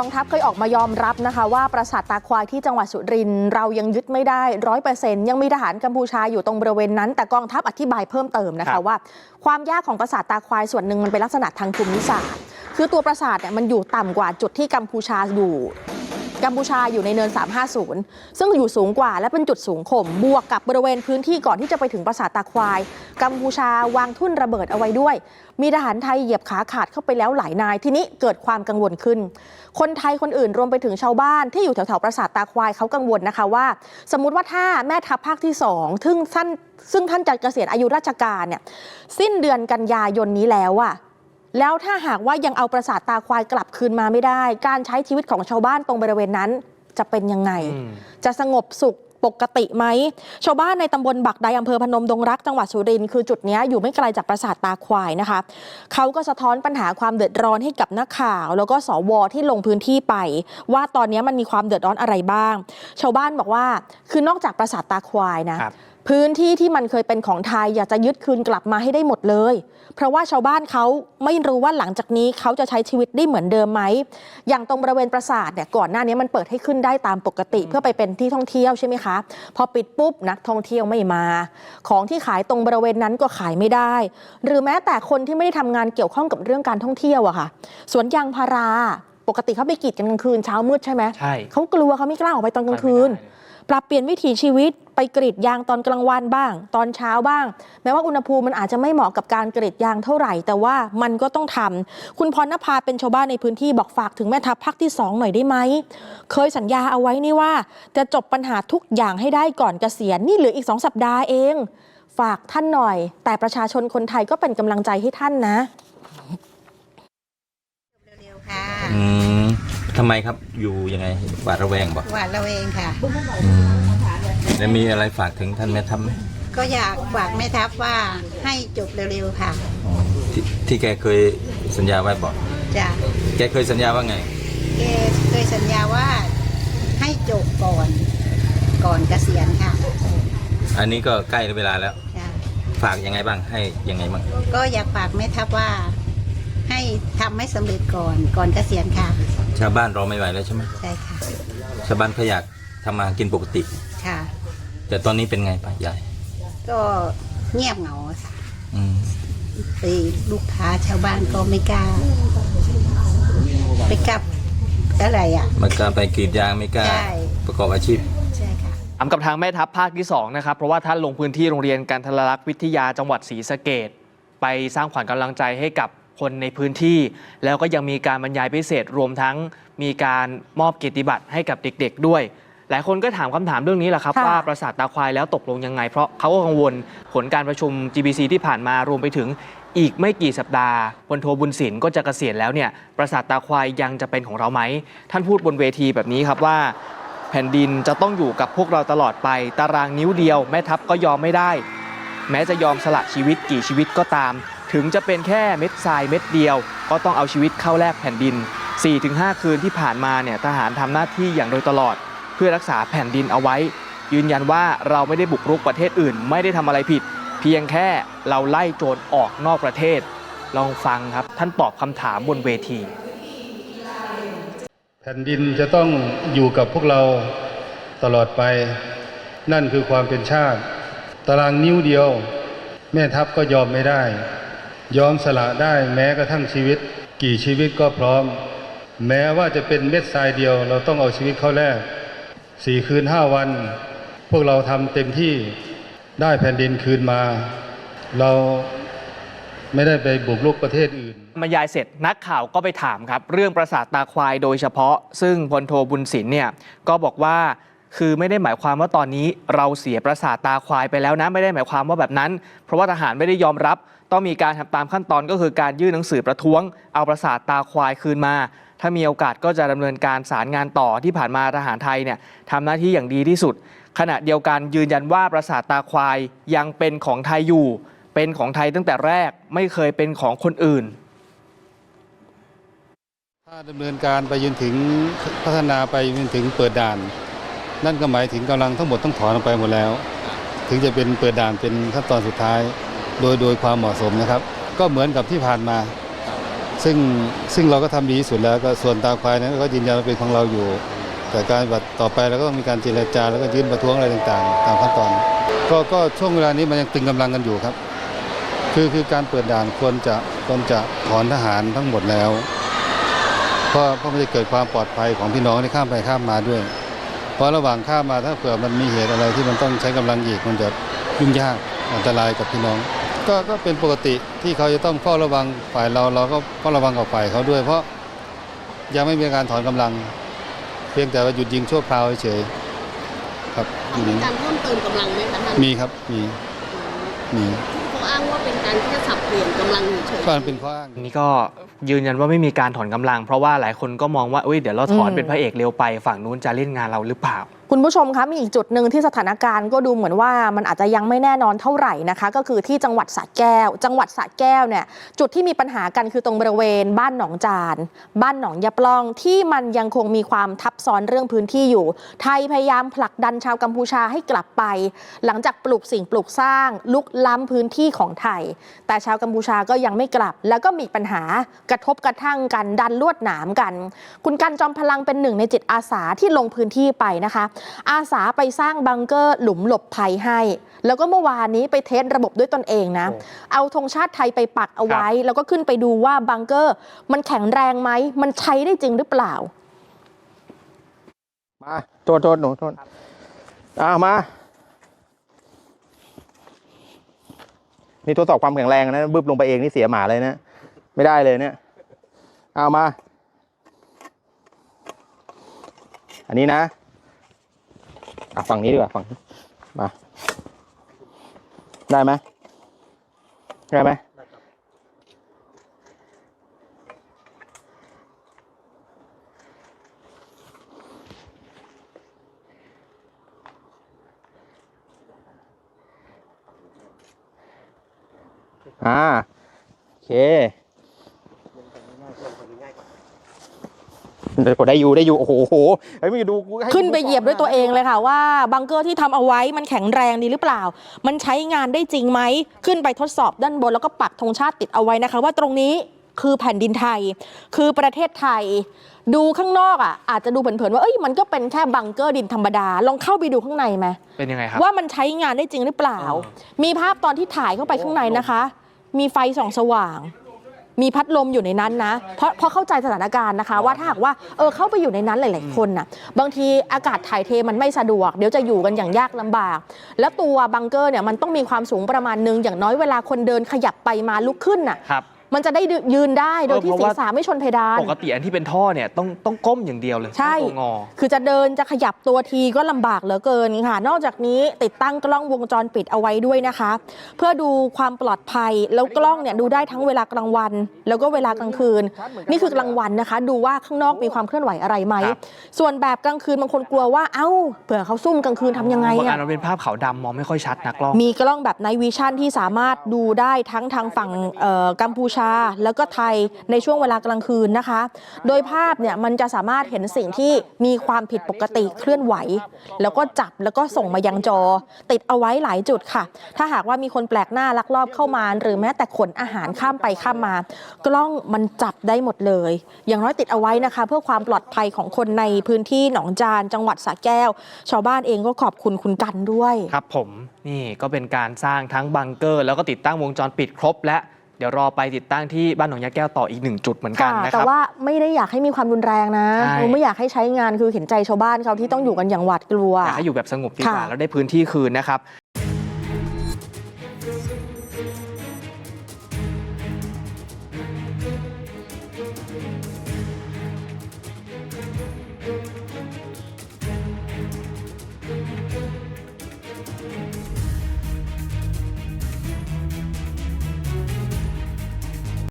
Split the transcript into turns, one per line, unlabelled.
กองทัพเคยออกมายอมรับนะคะ ว่าปราสาทตาควายที่จังหวัดสุรินทร์เรายังยึดไม่ได้ร้อยเปอร์เซ็นต์ยังมีทหารกัมพูชาอยู่ตรงบริเวณนั้น แต่กองทัพอธิบายเพิ่มเติมนะ
ครั
คะ
บ
ว่า ความยากของปราสาทตาควายส่วนหนึ่งมันเป็นลักษณะทางภูมิศาสตร์ คือตัวปราสาทเนี่ยมันอยู่ต่ำกว่าจุดที่กัมพูชาอยู่ กัมพูชาอยู่ในเนิน 350 ซึ่งอยู่สูงกว่าและเป็นจุดสูงข่มบวกกับบริเวณพื้นที่ก่อนที่จะไปถึงปราสาทตาควาย กัมพูชาวางทุ่นระเบิดเอาไว้ด้วย มีทหารไทยเหยียบขาขาดเข้าไปแล้วหลายนาย ทีนี้เกิดความกังวลขึ้น คนไทยคนอื่นรวมไปถึงชาวบ้านที่อยู่แถวๆปราสาทตาควายเขากังวลนะคะว่า สมมติว่าถ้าแม่ทัพภาคที่สองซึ่งท่านซึ่งท่านจะเกษียณอายุราชการเนี่ยสิ้นเดือนกันยายนนี้แล้วอะ แล้วถ้าหากว่ายังเอาปราสาทตาควายกลับคืนมาไม่ได้ การใช้ชีวิตของชาวบ้านตรงบริเวณนั้น จะเป็นยังไง
อืม
จะสงบสุขปกติไหม ชาวบ้านในตำบลบักใดอำเภอพนมดงรักจังหวัดสุรินทร์คือจุดเนี้ยอยู่ไม่ไกลจากปราสาทตาควายนะคะ เขาก็สะท้อนปัญหาความเดือดร้อนให้กับนักข่าว แล้วก็สวที่ลงพื้นที่ไป ว่าตอนเนี้ยมันมีความเดือดร้อนอะไรบ้าง ชาวบ้านบอกว่าคือนอกจากปราสาทตาควายนะ
ครับ
พื้นที่ที่มันเคยเป็นของไทยอยากจะยึดคืนกลับมาให้ได้หมดเลย เพราะว่าชาวบ้านเขาไม่รู้ว่าหลังจากนี้เขาจะใช้ชีวิตได้เหมือนเดิมไหม อย่างตรงบริเวณปราสาทเนี่ยก่อนหน้านี้มันเปิดให้ขึ้นได้ตามปกติ เพื่อไปเป็นที่ท่องเที่ยวใช่ไหมคะ พอปิดปุ๊บนักท่องเที่ยวไม่มา ของที่ขายตรงบริเวณนั้นก็ขายไม่ได้ หรือแม้แต่คนที่ไม่ได้ทำงานเกี่ยวข้องกับเรื่องการท่องเที่ยวอะค่ะ สวนยางพารา ปกติเขาไปกรีดกันกลางคืนเช้ามืดใช่ไหม
ใช่
เขากลัวเขาไม่กล้าออกไปตอนกลางคืน ปรับเปลี่ยนวิถีชีวิตไปกรีดยางตอนกลางวันบ้าง ตอนเช้าบ้าง แม้ว่าอุณหภูมิมันอาจจะไม่เหมาะกับการกรีดยางเท่าไหร่ แต่ว่ามันก็ต้องทำคุณพรณภาเป็นชาวบ้านในพื้นที่บอกฝากถึงแม่ทัพภาคที่สองหน่อยได้ไหม เคยสัญญาเอาไว้นี่ว่า จะจบปัญหาทุกอย่างให้ได้ก่อนเกษียณนี่เหลืออีกสองสัปดาห์เอง ฝากท่านหน่อย แต่ประชาชนคนไทยก็เป็นกำลังใจให้ท่านนะ
เร็วๆค่ะ
อืมทำไมครับอยู่ยังไงหวาดระแวงบอก
หวาดระเวงค่ะ
แล้วมีอะไรฝากถึงท่านแม่ทัพไหม
ก็อยากฝากแม่ทัพว่าให้จบเร็วๆค่ะ
อ๋อที่ที่แกเคยสัญญาไว้บอก
จ้ะ
แกเคยสัญญาว่าไง
แกเคยสัญญาว่าให้จบก่อนก่อนเกษียณค่ะ
อันนี้ก็ใกล้เวลาแล้ว
จ้ะ
ฝากยังไงบ้างให้ยังไงบ้าง
ก็อยากฝากแม่ทัพว่า ให้ทำให้สำเร็จก่อนก่อนเกษียณค่ะ
ชาวบ้านรอไม่ไหวแล้วใช่ไหม
ใช่ค่ะ
ชาวบ้านเขาอยากทำมาหากินปกติ
ค่ะ
แต่ตอนนี้เป็นไงป้ายาย
ก็เงียบเหงาค่ะ
อืม
ไปลูกค้าชาวบ้านก็ไม่กล้าไปกลับอะไรอะ
ไมันกล้าไปกรีดยางไม่กล้า
ใช่
ประกอบอาชีพ
ใช่ค่ะ
ถามกับทางแม่ทัพภาคที่2นะครับเพราะว่าท่านลงพื้นที่โรงเรียนการทรลักษณ์วิทยาจังหวัดศรีสะเกดไปสร้างขวัญกำลังใจให้กับ คนในพื้นที่ แล้วก็ยังมีการบรรยายพิเศษรวมทั้งมีการมอบเกียรติบัตรให้กับเด็ก ๆ ด้วย หลายคนก็ถามคำถามเรื่องนี้แหละครับ
ค่ะ
ว่าปราสาทตาควายแล้วตกลงยังไง เพราะเขาก็กังวลผลการประชุม GBC ที่ผ่านมารวมไปถึงอีกไม่กี่สัปดาห์พลโทบุญศิลป์ก็จะเกษียณแล้วเนี่ยปราสาทตาควายยังจะเป็นของเราไหม ท่านพูดบนเวทีแบบนี้ครับว่า แผ่นดินจะต้องอยู่กับพวกเราตลอดไป ตารางนิ้วเดียว แม่ทัพก็ยอมไม่ได้ แม้จะยอมสละชีวิตกี่ชีวิตก็ตาม ถึงจะเป็นแค่เม็ดทรายเม็ดเดียว ก็ต้องเอาชีวิตเข้าแลกแผ่นดิน 4-5 คืนที่ผ่านมาเนี่ยทหารทำหน้าที่อย่างโดยตลอด เพื่อรักษาแผ่นดินเอาไว้ ยืนยันว่าเราไม่ได้บุกรุกประเทศอื่น ไม่ได้ทำอะไรผิด เพียงแค่เราไล่โจรออกนอกประเทศ ลองฟังครับท่านตอบคำถามบนเวที
แผ่นดินจะต้องอยู่กับพวกเราตลอดไป นั่นคือความเป็นชาติ ตารางนิ้วเดียว แม่ทัพก็ยอมไม่ได้ ยอมสละได้แม้กระทั่งชีวิต กี่ชีวิตก็พร้อม แม้ว่าจะเป็นเม็ดทรายเดียว เราต้องเอาชีวิตเข้าแลกสี่คืนห้าวัน พวกเราทำเต็มที่ได้แผ่นดินคืนมา เราไม่ได้ไปบุกรุกประเทศอื่น
บรรยายเสร็จนักข่าวก็ไปถามครับ เรื่องปราสาทตาควายโดยเฉพาะ ซึ่งพลโทบุญศิลป์เนี่ยก็บอกว่าคือไม่ได้หมายความว่าตอนนี้เราเสียปราสาทตาควายไปแล้วนะ ไม่ได้หมายความว่าแบบนั้น เพราะว่าทหารไม่ได้ยอมรับ ต้องมีการทำตามขั้นตอนก็คือการยื่นหนังสือประท้วง เอาปราสาทตาควายคืนมา ถ้ามีโอกาสก็จะดำเนินการสารงานต่อที่ผ่านมาทหารไทยเนี่ยทำหน้าที่อย่างดีที่สุด ขณะเดียวกันยืนยันว่าปราสาทตาควายยังเป็นของไทยอยู่ เป็นของไทยตั้งแต่แรกไม่เคยเป็นของคนอื่น
ถ้าดำเนินการไปจนถึงพัฒนาไปจนถึงเปิดด่าน นั่นก็หมายถึงกำลังทั้งหมดต้องถอนออกไปหมดแล้ว ถึงจะเป็นเปิดด่านเป็นขั้นตอนสุดท้าย โดยโดยความเหมาะสมนะครับ ก็เหมือนกับที่ผ่านมา ซึ่งซึ่งเราก็ทำดีที่สุดแล้วก็ส่วนตาควายนั้นก็ยืนยันว่าเป็นของเราอยู่ แต่การบัติต่อไปเราก็ต้องมีการเจรจาแล้วก็ยื่นประท้วงอะไรต่างๆ ตามขั้นตอน ก็ก็ช่วงเวลานี้มันยังตึงกำลังกันอยู่ครับ คือคือการเปิดด่านควรจะควรจะถอนทหารทั้งหมดแล้วเพราะเพราะมันจะเกิดความปลอดภัยของพี่น้องที่ข้ามไปข้ามมาด้วย เพราะระหว่างข้ามมาถ้าเผื่อมันมีเหตุอะไรที่มันต้องใช้กำลังอีกมันจะยุ่งยากอันตรายกับพี่น้อง ก็ก็เป็นปกติที่เขาจะต้องเฝ้าระวังฝ่ายเราเราก็เฝ้าระวังกับฝ่ายเขาด้วย เพราะยังไม่มีการถอนกำลัง เพียงแต่ว่าหยุดยิงชั่วคราวเฉยๆครับอยู่
มี
นี้
การเพิ่มเติมกำลังไหมคะท่าน
มีครับมีมี
เขาอ้างว่าเป็นการแค่สับเปลี่ยนกำลังเฉยๆ
ก็มันเป็นข้ออ้าง
อันนี้ก็ยืนยันว่าไม่มีการถอนกำลัง เพราะว่าหลายคนก็มองว่าเอ้ยเดี๋ยวเราถอน
อืม
เป็นพระเอกเร็วไป ฝั่งนู้นจะเล่นงานเราหรือเปล่า
คุณผู้ชมคะมีอีกจุดหนึ่งที่สถานการณ์ก็ดูเหมือนว่ามันอาจจะยังไม่แน่นอนเท่าไหร่นะคะ ก็คือที่จังหวัดสระแก้ว จังหวัดสระแก้วเนี่ยจุดที่มีปัญหากันคือตรงบริเวณบ้านหนองจาน บ้านหนองยะปล้องที่มันยังคงมีความทับซ้อนเรื่องพื้นที่อยู่ ไทยพยายามผลักดันชาวกัมพูชาให้กลับไป หลังจากปลูกสิ่งปลูกสร้าง ลุกล้ำพื้นที่ของไทย แต่ชาวกัมพูชาก็ยังไม่กลับ แล้วก็มีปัญหากระทบกระทั่งกันดันลวดหนามกัน คุณกันจอมพลังเป็นหนึ่งในจิตอาสาที่ลงพื้นที่ไปนะคะอาสาไปสร้างบังเกอร์หลุมหลบภัยให้ แล้วก็เมื่อวานนี้ไปเทสระบบด้วยตนเองนะ
โอ้
เอาธงชาติไทยไปปักเอาไว้ แล้วก็ขึ้นไปดูว่าบังเกอร์ มันแข็งแรงไหม มันใช้ได้จริงหรือเปล่า
มาโทษโทษหนูโทษอ่ามานี่ทดสอบความแข็งแรงนะบึ้บลงไปเองนี่เสียหมาเลยนะ ไม่ได้เลยเนี่ย เอามา อันนี้นะ อะฝั่งนี้ดีกว่าฝั่งนี้มา ได้ไหมได้ไหมอ่าโอเคเดี๋ยว กดได้อยู่ได้อยู่โอ้โหโอ้โหเฮ้ยมึงดูกูให้
ขึ้นไปเหยียบด้วยตัวเองเลยค่ะว่าบังเกอร์ที่ทำเอาไว้มันแข็งแรงดีหรือเปล่า มันใช้งานได้จริงไหมขึ้นไปทดสอบด้านบนแล้วก็ปักธงชาติติดเอาไว้นะคะ ว่าตรงนี้คือแผ่นดินไทย คือประเทศไทย ดูข้างนอกอะอาจจะดูเผินๆว่าเอ้ยมันก็เป็นแค่บังเกอร์ดินธรรมดา ลองเข้าไปดูข้างในไหม
เป็นยังไงครับ
ว่ามันใช้งานได้จริงหรือเปล่า
อ๋อ
มีภาพตอนที่ถ่ายเข้าไปข้างในนะคะ มีไฟส่องสว่าง มีพัดลมอยู่ในนั้นนะเพราะเพราะเข้าใจสถานการณ์นะคะ ว่าถ้าหากว่าเออเข้าไปอยู่ในนั้นหลาย ๆ คนน่ะบางทีอากาศถ่ายเทมันไม่สะดวก เดี๋ยวจะอยู่กันอย่างยากลำบาก แล้วตัวบังเกอร์เนี่ยมันต้องมีความสูงประมาณนึงอย่างน้อยเวลาคนเดินขยับไปมาลุกขึ้นน่ะ
ครับ
มันจะได้ยืนได้โดยที่
เออเพ
ศี
ราะ
ร
ว่า
ษะไม่ชนเพดาน
ปกติอันที่เป็นท่อเนี่ยต้องต้องก้มอย่างเดียวเลย
ใช่
ไม่ตัวงอ
คือจะเดินจะขยับตัวทีก็ลำบากเหลือเกินค่ะ นอกจากนี้ติดตั้งกล้องวงจรปิดเอาไว้ด้วยนะคะ เพื่อดูความปลอดภัยแล้วกล้องเนี่ยดูได้ทั้งเวลากลางวัน แล้วก็เวลากลางคืน นี่คือกลางวันนะคะ ดูว่าข้างนอกมีความเคลื่อนไหวอะไรไหม
ครับ
ส่วนแบบกลางคืนบางคนกลัวว่าเอ้าเผื่อเขาซุ่มกลางคืนทำยังไง
บางอั
อะ
นมันเป็นภาพขาวดำมองไม่ค่อยชัดนะกล้อง
มีกล้องแบบไนวิชั่นที่สามารถดูได้ทั้งทางฝั่งเอ่อกัมพูชาแล้วก็ไทยในช่วงเวลากลางคืนนะคะ โดยภาพเนี่ยมันจะสามารถเห็นสิ่งที่มีความผิดปกติเคลื่อนไหว แล้วก็จับแล้วก็ส่งมายังจอ ติดเอาไว้หลายจุดค่ะ ถ้าหากว่ามีคนแปลกหน้าลักลอบเข้ามา หรือแม้แต่ขนอาหารข้ามไปข้ามมา กล้องมันจับได้หมดเลย อย่างน้อยติดเอาไว้นะคะ เพื่อความปลอดภัยของคนในพื้นที่หนองจานจังหวัดสระแก้ว ชาวบ้านเองก็ขอบคุณคุณกันด้วย
ครับผมนี่ก็เป็นการสร้างทั้งบังเกอร์ แล้วก็ติดตั้งวงจรปิดครบและ เดี๋ยวรอไปติดตั้งที่บ้านหนองยาแก้วต่ออีกหนึ่งจุดเหมือนกัน
ค่ะ
นะค
แต่
รับ
ว่าไม่ได้อยากให้มีความรุนแรงนะ
ใช่
คือไม่อยากให้ใช้งานคือเห็นใจชาวบ้านเขาที่ต้องอยู่กันอย่างหวาดกลัว
อยากให้อยู่แบบสงบดีกว่า
ค่ะ
แล้วได้พื้นที่คืนนะครับ